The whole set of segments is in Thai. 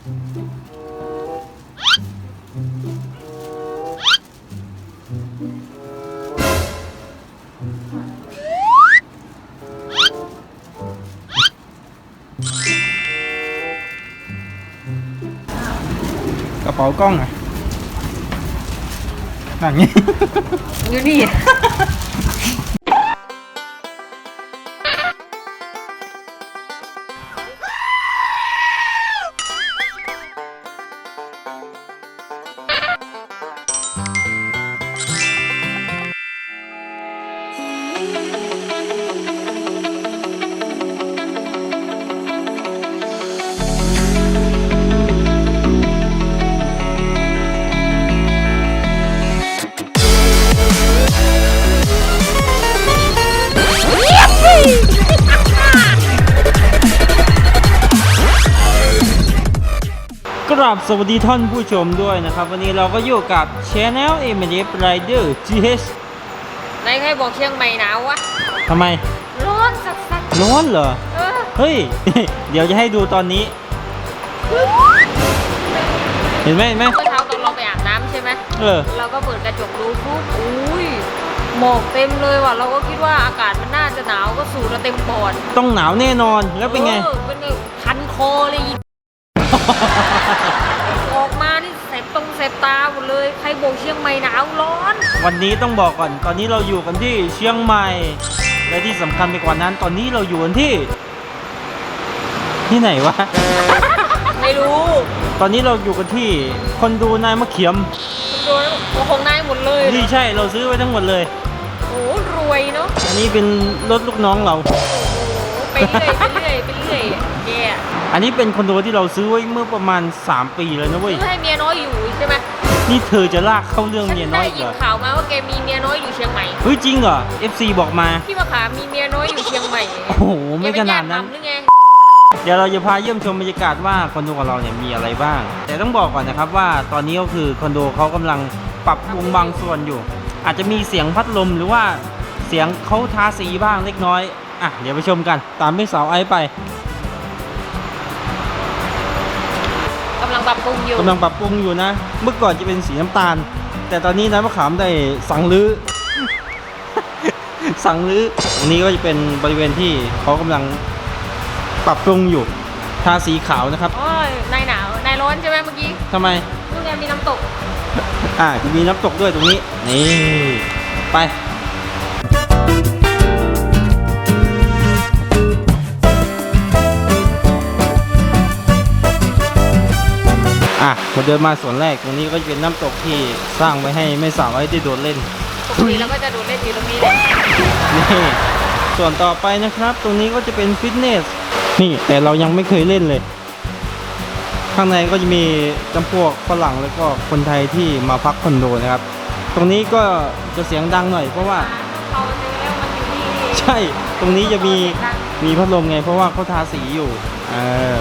กระเป๋ากล้องอะนั่นไง อยู่นี่ กราบสวัสดีท่านผู้ชมด้วยนะครับ วันนี้เราก็อยู่กับ Channel m d f Rider GH นายใครบอกเชียงใหม่หนาววะทำไม ร้อนสักสักร้อนเหรอ เออเฮ้ย เดี๋ยวจะให้ดูตอนนี้ เห็นไหมเห็นไหมเมื่อเช้าตอนเราไปอาบน้ำใช่ไหม เออ เราก็เปิดกระจกดูปุ๊บอุ้ยหมอกเต็มเลยว่ะ เราก็คิดว่าอากาศมันน่าจะหนาวก็สูดเราเต็มปอดต้องหนาวแน่นอนแล้วเป็นไง ออเป็นไงคันคอเลยอีออกมานี่เสบตรงเสบตาหมดเลยใครบอกเชียงใหม่หนาวร้อน วันนี้ต้องบอกก่อน ตอนนี้เราอยู่กันที่เชียงใหม่ และที่สำคัญไปกว่านั้น ตอนนี้เราอยู่กันที่ ที่ไหนวะ ไม่รู้ตอนนี้เราอยู่กันที่คอนโดนายมะเขียม คุณดูแล้วโอ้คงได้หมดเลยนี่ใช่เราซื้อไว้ทั้งหมดเลย โอ้รวยเนาะอันนี้เป็นรถลูกน้องเรา โอ้ไปเรื่อยไปเรื่อย ไปเรื่อยแกอันนี้เป็นคอนโดที่เราซื้อไว้เมื่อประมาณ 3 ปีเลยนะเว้ยซื้อให้เมียน้อยอยู่ใช่ไหมนี่เธอจะลากเข้าเรื่องฉันเมียน้อได้ยอีกยิเหนรอข่าวมาว่าแกมีเมียน้อยอยู่เชียงใหม่เฮ้ยจริงเหรอ FC บอกมาพี่มะขามมีเมียน้อยอยู่เชียงใหม่โอ้โหไม่ขนาดนั้นแกเป็ญติทำหรือไงเดี๋ยวเราจะพาเยี่ยมชมบรรยากาศว่าคอนโดของเราเนี่ยมีอะไรบ้าง แต่ต้องบอกก่อนนะครับว่าตอนนี้ก็คือคอนโดเขากำลังปรับปรุงบางส่วนอยู่ อาจจะมีเสียงพัดลมหรือว่าเสียงเขาทาสีบ้างเล็กน้อย อะเดี๋ยวไปชมกันตามพี่สาวไอซ์ไปกำลังปรับปรุงอยู่กำลังปรับปรุงอยู่นะ เมื่อก่อนจะเป็นสีน้ำตาล แต่ตอนนี้นะมะขามได้สั่งรื้อ สั่งรื้อตรงนี้ก็จะเป็นบริเวณที่เขากำลังปรับปรุงอยู่ทาสีขาวนะครับโอ้ยนายหนาว นายร้อนใช่ไหมเมื่อกี้ทำไม นู่นไงมีน้ำตก อ่าจะมีน้ำตกด้วยตรงนี้นี่ไป อะมาเดินมาส่วนแรกตรงนี้ก็จะเป็นน้ำตกที่สร้างไว้ให้ไม่สาวไว้ได้โดดเล่น ปกติเราก็จะดูเล่นอยู่ตรงนี้แหละนี่ส่วนต่อไปนะครับ ตรงนี้ก็จะเป็นฟิตเนส นี่แต่เรายังไม่เคยเล่นเลย ข้างในก็จะมีจำพวกฝรั่งแล้วก็คนไทยที่มาพักคอนโดนะครับ ตรงนี้ก็จะเสียงดังหน่อยเพราะว่า เขาเจอแล้วมันอยู่นี่ใช่ ตรงนี้จะมีมีพัดลมไง เพราะว่าเขาทาสีอยู่ เออ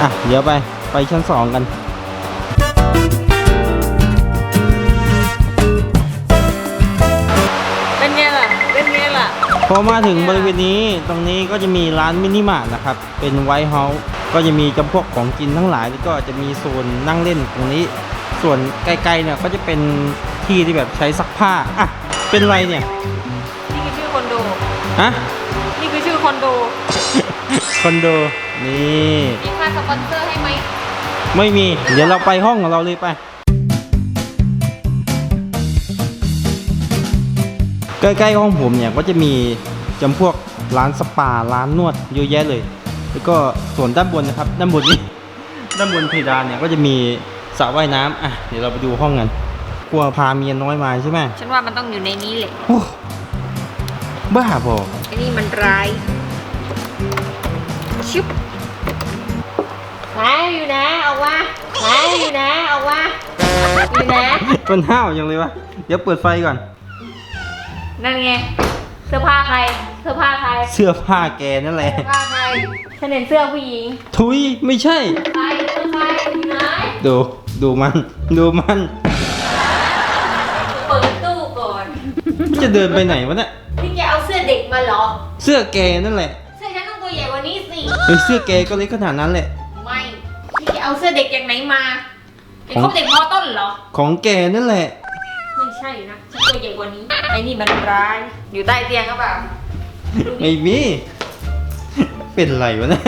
อะ เดี๋ยวไป ไปชั้นสองกันเป็น พอมาถึงบริเวณนี้ตรงนี้ก็จะมีร้านมินิมาร์ทนะครับ เป็นไวท์เฮาส์ก็จะมีจำพวกของกินทั้งหลายแล้วก็จะมีโซนนั่งเล่นตรงนี้ ส่วนไกลๆเนี่ยก็จะเป็นที่ที่แบบใช้ซักผ้าอะเป็นไรเนี่ยนี่คือชื่อคอนโดฮะนี่คือชื่อคอนโดคอนโดนี่มีค่าสปอนเซอร์ให้ไหมไม่มี เดี๋ยวเราไปห้องของเราเลยไป ใกล้ๆห้องผมเนี่ยก็จะมีจำพวกร้านสปาร้านนวดเยอะแยะเลย แล้วก็ส่วนด้านบนนะครับ ด้านบนนี้ด้านบนเพดานเนี่ยก็จะมีสระว่ายน้ำอะเดี๋ยวเราไปดูห้องกันกลัวพาเมียน้อยมาใช่ไหมฉันว่ามันต้องอยู่ในนี้แหละโอ้บ้าบอไอ้นี่มันร้ายชิบไหนอยู่นะออกมาไหนอยู่นะออกมาอยู่นะมันห้าวอย่างเลยวะเดี๋ยวเปิดไฟก่อน นั่นไง เสื้อผ้าใคร เสื้อผ้าใคร เสื้อผ้าแกนั่นแหละ เสื้อผ้าใครฉันเห็นเสื้อผู้หญิง ทุยไม่ใช่ ใครเสื้อใครอยู่ไหนดูดูมัน ดูมัน เปิดตู้ก่อน จะเดินไปไหนวะเนี่ย พี่แกเอาเสื้อเด็กมาเหรอ เสื้อแกนั่นแหละเสื้อฉันต้องตัวใหญ่กว่านี้สิ เฮ้ยเสื้อแกก็เล็กขนาดนั้นแหละ ไม่ พี่แกเอาเอาเสื้อเด็กอย่างไหนมาเป็นของเขาเด็กมอต้นเหรอ ของแกนั่นแหละไม่ ใช่นะฉันตัวใหญ่กว่านี้ ไอ้นี่มันร้าย อยู่ใต้เตียงก็เปล่าไม่มี เป็นไรวะเนี่ย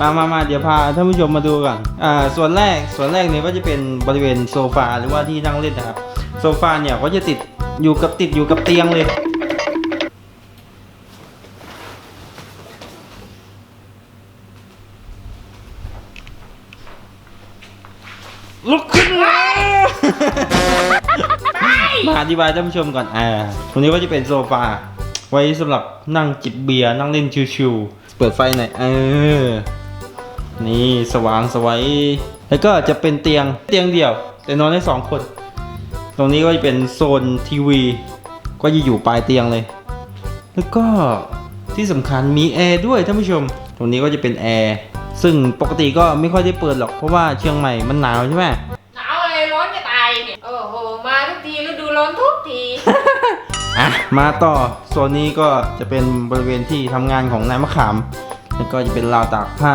มามามาเดี๋ยวพาท่านผู้ชมมาดูก่อน อ่า ส่วนแรก ส่วนแรกเนี่ยก็จะเป็นบริเวณโซฟาหรือว่าที่นั่งเล่นนะครับ โซฟาเนี่ยก็จะติดอยู่กับติดอยู่กับเตียงเลย ลุกขึ้นมามาอธิบายท่านผู้ชมก่อนอ่าตรงนี้ก็จะเป็นโซฟา ไว้สำหรับนั่งจิบเบียร์นั่งเล่นชิวๆเปิดไฟหน่อยเออ นี่สว่างสวัยแล้วก็จะเป็นเตียงเตียงเดี่ยว แต่นอนได้สองคน ตรงนี้ก็จะเป็นโซนทีวี ก็จะอยู่ปลายเตียงเลย แล้วก็ที่สำคัญมีแอร์ด้วยท่านผู้ชม ตรงนี้ก็จะเป็นแอร์ ซึ่งปกติก็ไม่ค่อยได้เปิดหรอกเพราะว่าเชียงใหม่มันหนาวใช่ไหมหนาวอะไรร้อนจะตายเนี่ยโอ้โหมาทุกทีฤดูร้อนทุกที อะมาต่อโซนนี้ก็จะเป็นบริเวณที่ทำงานของนายมะขามแล้วก็จะเป็นราวตากผ้า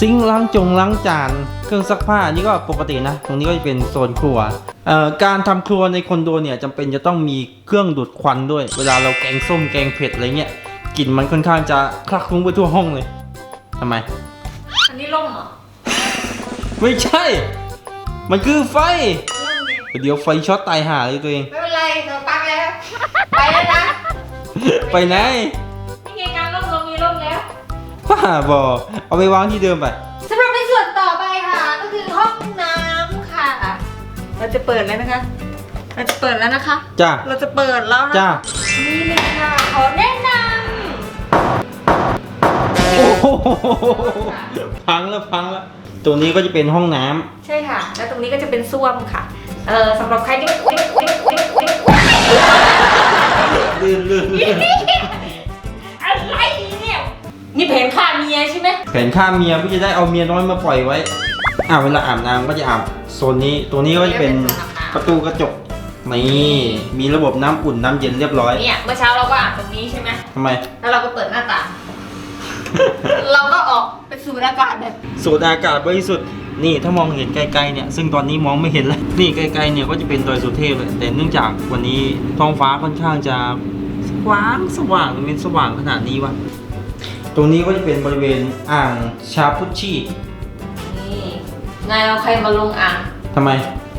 ซิงค์ล้างจงล้างจานเครื่องซักผ้านี่ก็ปกตินะ ตรงนี้ก็จะเป็นโซนครัวเอ่อการทำครัวในคอนโดเนี่ยจำเป็นจะต้องมีเครื่องดูดควันด้วย เวลาเราแกงส้มแกงเผ็ดอะไรเงี้ยกลิ่นมันค่อนข้างจะคลักคลุ้งไปทั่วห้องเลย ทำไม อันนี้ล่มเหรอไม่ใช่ มันคือไฟ ล่มเนี่ยเดี๋ยวไฟช็อตตายห่าเลยตัวเอง ไม่เป็นไรเธอปักแล้วไปแล้วนะไปไหนนี่ไงการล่มลงมีล่มแล้ว ป้าบอเอาไปวางที่เดิมไป สำหรับในส่วนต่อไปค่ะ ก็คือห้องน้ำค่ะ เราจะเปิดแล้วนะคะ เราจะเปิดแล้วนะคะ จ้า เราจะเปิดแล้วนะจ้า นี่เลยค่ะขอแนะ พังแล้วพังแล้วตัวนี้ก็จะเป็นห้องน้ำำใช่ค่ะ แล้วตรงนี้ก็จะเป็นส้วมค่ะ เออสำหรับใครที่อุ๊ยอุ๊ยอุ๊ยอุ๊ยอุ๊ยลื่นลื่นลื่นอะไรเนี่ย นี่แผนฆ่าเมียใช่ไหมแผนฆ่าเมียเพื่อจะได้เอาเมียน้อยมาปล่อยไว้ อ่าเวลาอาบน้ำก็จะอาบโซนนี้ ตัวนี้ก็จะเป็นประตูกระจก นี่ มีระบบน้ำอุ่นน้ำเย็นเรียบร้อย เนี่ย เมื่อเช้าเราก็อาบตรงนี้ใช่ไหมทำไม แล้วเราก็เปิดหน้าต่าง เราก็ออกไปสูดอากาศแบบสูดอากาศบริสุทธิ์นี่ถ้ามองเห็นไกลๆเนี่ยซึ่งตอนนี้มองไม่เห็นแล้วนี่ไกลๆเนี่ยก็จะเป็นดอยสุเทพเลยแต่เนื่องจากวันนี้ท้องฟ้าค่อนข้างจะสว่างสว่างมันเป็นสว่างขนาดนี้วะตรงนี้ก็จะเป็นบริเวณอ่างชาพุชชีนี่นายเอาใครมาลงอ่างทำไม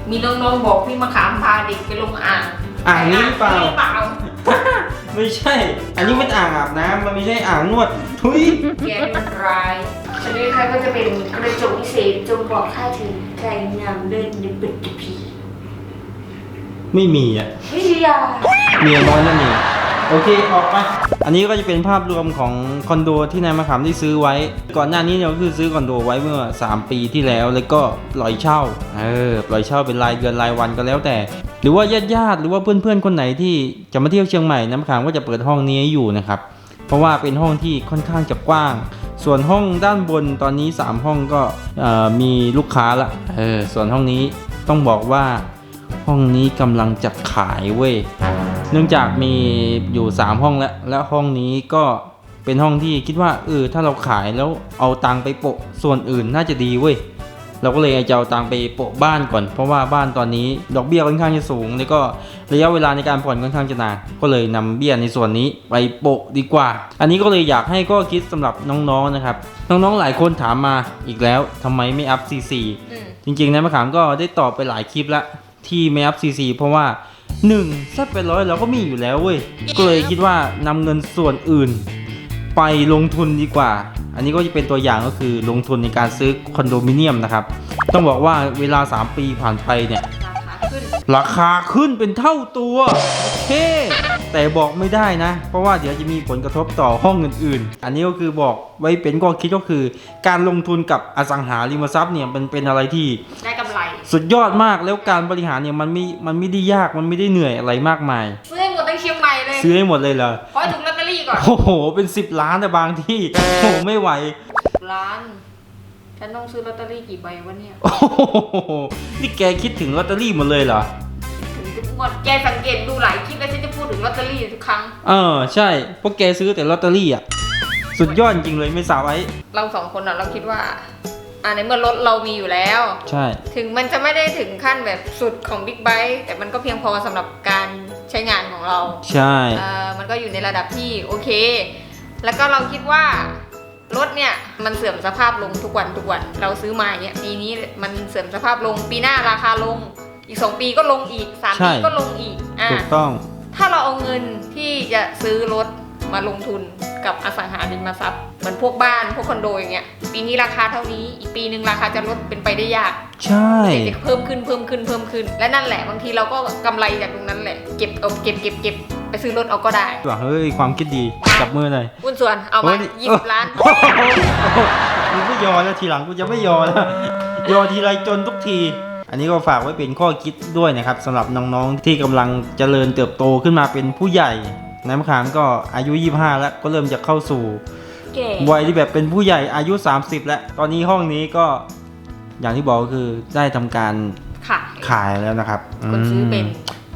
มีน้องๆบอกพี่มะขามพาเด็กไปลงอ่างอ่างนี้หรือเปล่าหรือเปล่า ไม่ใช่ อันนี้มันอ่างอาบน้ำมันไม่ใช่อ่างนวดทุยแกนี่มันร้ายอันนี้ใครก็จะเป็นกระจกพิเศษจงบอกข้าถึงใครงามเล่นในบึกผีไม่มีอะ วิทยา เมียน้อยนั่นเอง โอเคออกไป อันนี้ก็จะเป็นภาพรวมของคอนโดที่นายมะขามได้ซื้อไว้ ก่อนหน้านี้เนี่ยก็คือซื้อคอนโดไว้เมื่อ 3 ปีที่แล้ว แล้วก็ปล่อยเช่า เออ ปล่อยเช่าเป็นรายเดือนรายวันก็แล้วแต่ หรือว่าญาติๆหรือว่าเพื่อนๆคนไหนที่จะมาเที่ยวเชียงใหม่น้ำขามก็จะเปิดห้องนี้อยู่นะครับ เพราะว่าเป็นห้องที่ค่อนข้างจะกว้าง ส่วนห้องด้านบนตอนนี้ 3 ห้องก็มีลูกค้าละ เออ ส่วนห้องนี้ต้องบอกว่าห้องนี้กำลังจะขายเว้ย เนื่องจากมีอยู่ 3 ห้องแล้วและห้องนี้ก็เป็นห้องที่คิดว่าเออถ้าเราขายแล้วเอาตังค์ไปโปะส่วนอื่นน่าจะดีเว้ยเราก็เลยจะเอาตังค์ไปโปะบ้านก่อน เพราะว่าบ้านตอนนี้ดอกเบี้ยค่อนข้างจะสูง แล้วก็ระยะเวลาในการผ่อนค่อนข้างจะนานก็เลยนำเบี้ยในส่วนนี้ไปโปะดีกว่า อันนี้ก็เลยอยากให้ก็คิดสำหรับน้องๆนะครับ น้องๆหลายคนถามมาอีกแล้วทำไมไม่อัพ CC อืมจริงๆนะมะขามก็ได้ตอบไปหลายคลิปแล้วที่ไม่อัพซีซีเพราะว่า 1ซัดไปร้อยเราก็มีอยู่แล้วเว้ย ก็เลยคิดว่านำเงินส่วนอื่น ไปลงทุนดีกว่า อันนี้ก็จะเป็นตัวอย่างก็คือลงทุนในการซื้อคอนโดมิเนียมนะครับ ต้องบอกว่าเวลา 3 ปีผ่านไปเนี่ย ราคาขึ้นราคาขึ้นเป็นเท่าตัวโอเคแต่บอกไม่ได้นะ เพราะว่าเดี๋ยวจะมีผลกระทบต่อห้องอื่นๆ อันนี้ก็คือบอกไว้เป็นข้อคิดก็คือ การลงทุนกับอสังหาริมทรัพย์เนี่ยมันเป็นอะไรที่ได้กำไร สุดยอดมากแล้วการบริหารเนี่ยมันไม่มันไม่ได้ยากมันไม่ได้เหนื่อยอะไรมากมาย ซื้อให้หมดทั้งเชียงใหม่เลยซื้อให้หมดเลยเหรอขอให้ถูกลอตเตอรี่ก่อนโอ้โห เป็น10ล้านแต่บางที่โอ้โหไม่ไหวล้านฉันต้องซื้อลอตเตอรี่กี่ใบวะเนี่ยโอ้โหนี่แกคิดถึงลอตเตอรี่หมดเลยเหรอถึงทุกงวดแกสังเกตดูหลายคลิปแล้วฉันจะพูดถึงลอตเตอรี่ทุกครั้งเออใช่เพราะแกซื้อแต่ลอตเตอรี่อะสุดยอดจริงเลยไม่สาวไอ้เราสองคนอะเราคิดว่า อ่าในเมื่อรถเรามีอยู่แล้ว ใช่ ถึงมันจะไม่ได้ถึงขั้นแบบสุดของบิ๊กไบค์แต่มันก็เพียงพอสำหรับการใช้งานของเราใช่ เอ่อมันก็อยู่ในระดับที่โอเค แล้วก็เราคิดว่า รถเนี่ยมันเสื่อมสภาพลงทุกวันทุกวันเราซื้อมาเนี่ยปีนี้มันเสื่อมสภาพลงปีหน้าราคาลง อีก 2 ปีก็ลงอีก3ปีก็ลงอีกอะถูกต้อง ถ้าเราเอาเงินที่จะซื้อรถ มาลงทุนกับอสังหาริมทรัพย์เหมือนพวกบ้านพวกคอนโดอย่างเงี้ยปีนี้ราคาเท่านี้อีกปีหนึ่งราคาจะลดเป็นไปได้ยากใช่จะเพิ่มขึ้นเพิ่มขึ้นเพิ่มขึ้น และนั่นแหละบางทีเราก็กำไรจากตรงนั้นแหละเก็บเอาเก็บเก็บเก็บไปซื้อรถเอาก็ได้ว่าเฮ้ยความคิดดีจับมือหน่อยหุ้นส่วนเอามาเฮ้ยยี่สิบล้านโอ้โหมึงไม่ยอแล้วทีหลังกูจะไม่ยอแล้วยอทีไรจนทุกทีอันนี้ก็ฝากไว้เป็นข้อคิดด้วยนะครับสำหรับน้องๆที่กำลังเจริญเติบโตขึ้นมาเป็นผู้ใหญ่ น้ำขามก็อายุ 25 แล้วก็เริ่มจะเข้าสู่เก๋วัยที่แบบเป็นผู้ใหญ่อายุ 30 แล้ว ตอนนี้ห้องนี้ก็อย่างที่บอกก็คือได้ทำการค่ะ ขายแล้วนะครับคนซื้อเป็นม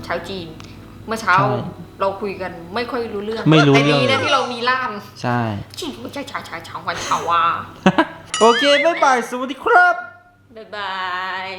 ชาวจีน เมื่อเช้าใช่เราคุยกันไม่ค่อยรู้เรื่องไม่รู้แต่เรื่องดีนะที่เรามีล่ามใช่ จีนว่าใช่ชาชาชาววันชาวาโอเค บ๊ายบาย สวัสดีครับ บ๊ายบาย